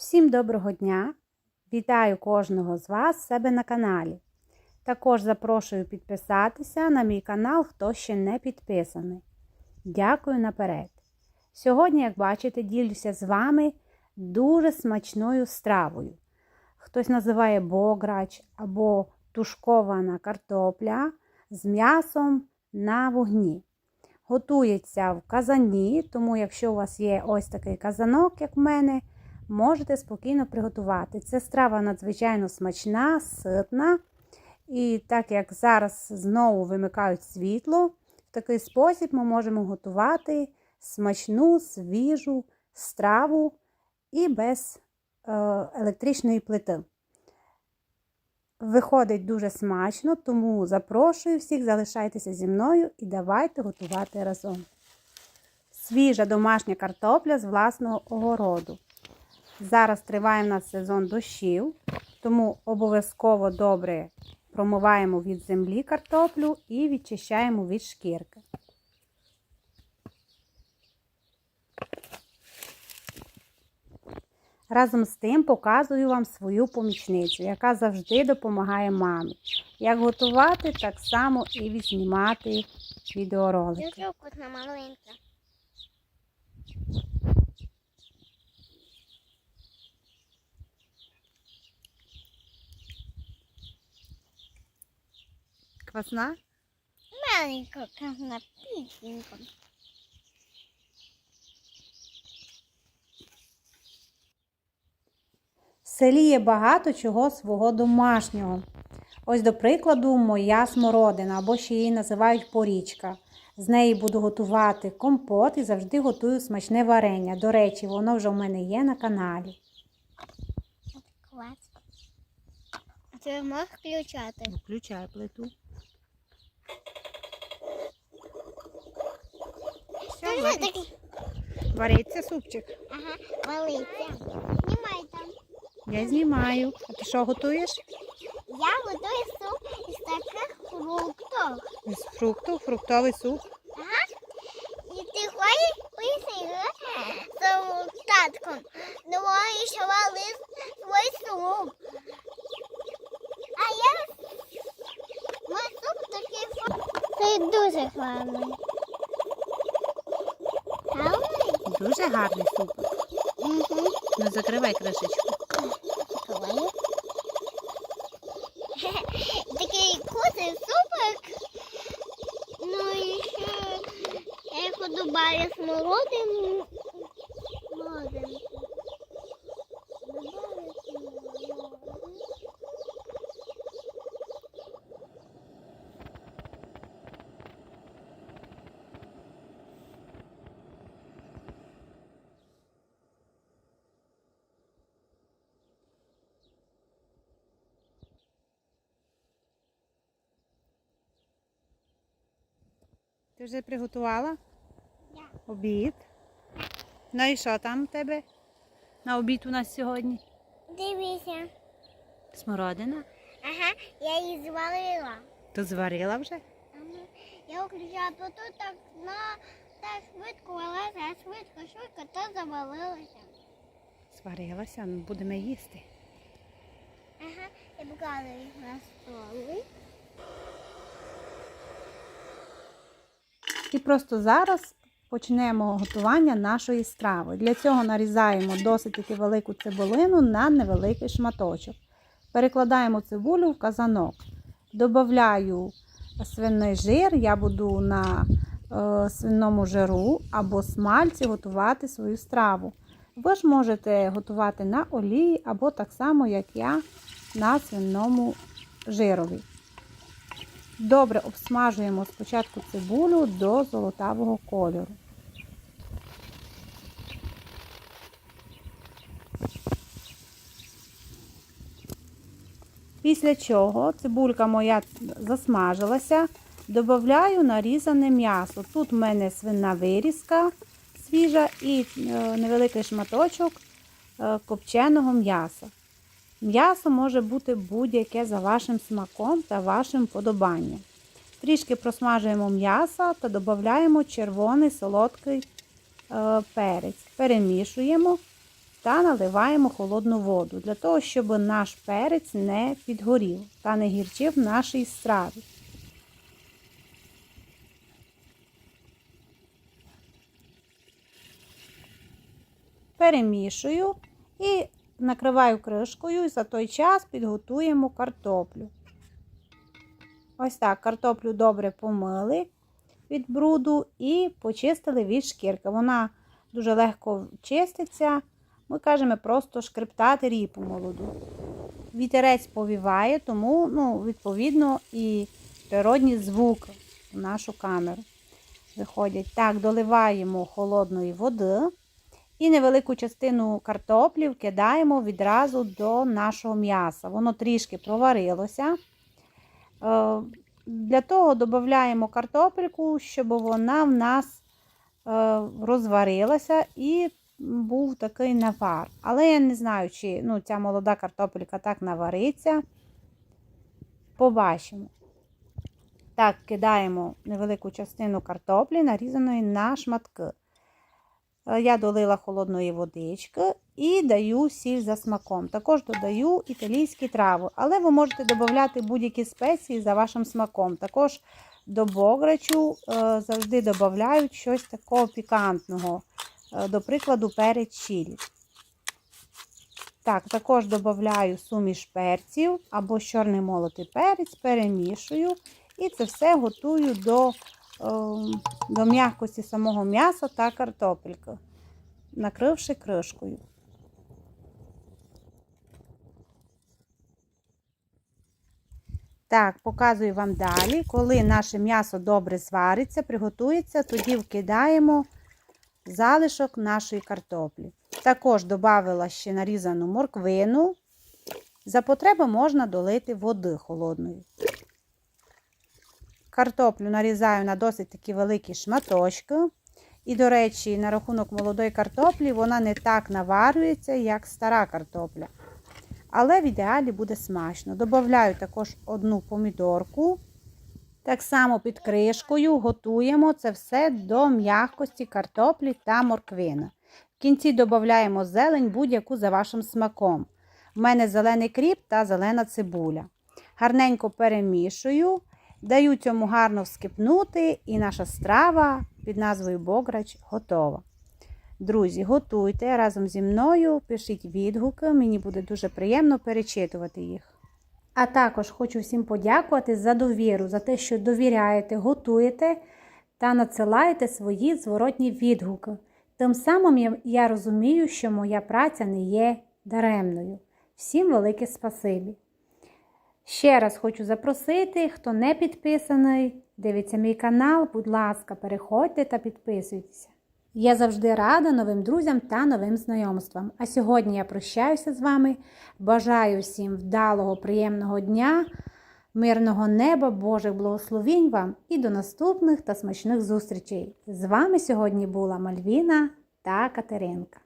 Всім доброго дня! Вітаю кожного з вас себе на каналі. Також запрошую підписатися на мій канал, хто ще не підписаний. Дякую наперед! Сьогодні, як бачите, ділюся з вами дуже смачною стравою. Хтось називає бограч або тушкована картопля з м'ясом на вогні. Готується в казані, тому якщо у вас є ось такий казанок, як в мене, можете спокійно приготувати. Це страва надзвичайно смачна, ситна. І так як зараз знову вимикають світло, в такий спосіб ми можемо готувати смачну, свіжу страву і без е, електричної плити. Виходить дуже смачно, тому запрошую всіх, залишайтеся зі мною і давайте готувати разом. Свіжа домашня картопля з власного огороду. Зараз триває в нас сезон дощів, тому обов'язково добре промиваємо від землі картоплю і відчищаємо від шкірки. Разом з тим показую вам свою помічницю, яка завжди допомагає мамі. Як готувати, так само і відзнімати відеоролики. Маленька. Квасна? Маленька, как на пісенька. В селі є багато чого свого домашнього. Ось, до прикладу, моя смородина, або ще її називають порічка. З неї буду готувати компот і завжди готую смачне варення. До речі, воно вже в мене є на каналі. Клас. А ти можеш включати? Включай плиту. Такий. Вариться супчик. Ага, валиться. Знімай там. Я знімаю. А ти що готуєш? Я готую суп із таких фруктів. З фруктів, фруктовий суп. Ага. І ти ходиш поїси з татком. Думаєш, валив свій суп. А я мій суп такий фу- Це дуже гарний. Гарний? Дуже гарний суп. Угу. Ну закривай кришечку. Закриваю. Такий вкусний супик. Ну і ще я його добавлю смородину. Смородинку. Ти вже приготувала Я. обід. Ну і що там у тебе? На обід у нас сьогодні? Дивися. Смородина. Ага, я її зварила. То зварила вже? Ага. Я включила тут так на так швидко а швидко, швидко, то завалилося. Сварилася, ну будемо їсти. Ага, я поклала їх на стол. І просто зараз почнемо готування нашої страви. Для цього нарізаємо досить таки велику цибулину на невеликий шматочок. Перекладаємо цибулю в казанок. Добавляю свиний жир, я буду на е, свиному жиру або смальці готувати свою страву. Ви ж можете готувати на олії або так само, як я, на свиному жирові. Добре обсмажуємо спочатку цибулю до золотавого кольору. Після чого цибулька моя засмажилася, додаю нарізане м'ясо. Тут в мене свина вирізка свіжа і е, невеликий шматочок е, копченого м'яса. М'ясо може бути будь-яке за вашим смаком та вашим подобанням. Трішки просмажуємо м'ясо та додаємо червоний солодкий е, перець. Перемішуємо та наливаємо холодну воду для того, щоб наш перець не підгорів та не гірчив нашій страві. Перемішую і накриваю кришкою і за той час підготуємо картоплю. Ось так, картоплю добре помили від бруду і почистили від шкірки. Вона дуже легко чиститься. Ми кажемо просто шкрептати ріпу молоду. Вітерець повіває, тому, ну, відповідно, і природні звуки в нашу камеру виходять. Так, доливаємо холодної води і невелику частину картоплі вкидаємо відразу до нашого м'яса. Воно трішки проварилося. Е, Для того додаємо картопельку, щоб вона в нас е, розварилася і був такий навар. Але я не знаю, чи ну, ця молода картопелька так навариться. Побачимо. Так, кидаємо невелику частину картоплі, нарізаної на шматки. Е, Я долила холодної водички і даю сіль за смаком. Також додаю італійські трави, але ви можете додати будь-які спеції за вашим смаком. Також до бограчу е, завжди додають щось такого пікантного, Е, до прикладу, перець чилі. Так, також додаю суміш перців або чорний молотий перець, перемішую і це все готую до, до м'якості самого м'яса та картопельки, накривши кришкою. Так, показую вам далі. Коли наше м'ясо добре звариться, приготується, тоді вкидаємо залишок нашої картоплі. Також додала ще нарізану морквину. За потреби можна долити води холодної. Картоплю нарізаю на досить такі великі шматочки. І, до речі, на рахунок молодої картоплі вона не так наварюється, як стара картопля. Але в ідеалі буде смачно. Добавляю також одну помідорку. Так само під кришкою готуємо це все до м'якості картоплі та морквини. В кінці додаємо зелень будь-яку за вашим смаком. У мене зелений кріп та зелена цибуля. Гарненько перемішую, даю цьому гарно вскипнути, і наша страва під назвою Бограч готова. Друзі, готуйте разом зі мною, пишіть відгуки, мені буде дуже приємно перечитувати їх. А також хочу всім подякувати за довіру, за те, що довіряєте, готуєте та надсилаєте свої зворотні відгуки. Тим самим я, розумію, що моя праця не є даремною. Всім велике спасибі. Ще раз хочу запросити, хто не підписаний, дивиться мій канал, будь ласка, переходьте та підписуйтеся. Я завжди рада новим друзям та новим знайомствам. А сьогодні я прощаюся з вами. Бажаю всім вдалого, приємного дня, мирного неба, Божих благословінь вам і до наступних та смачних зустрічей. З вами сьогодні була Мальвіна та Катеринка.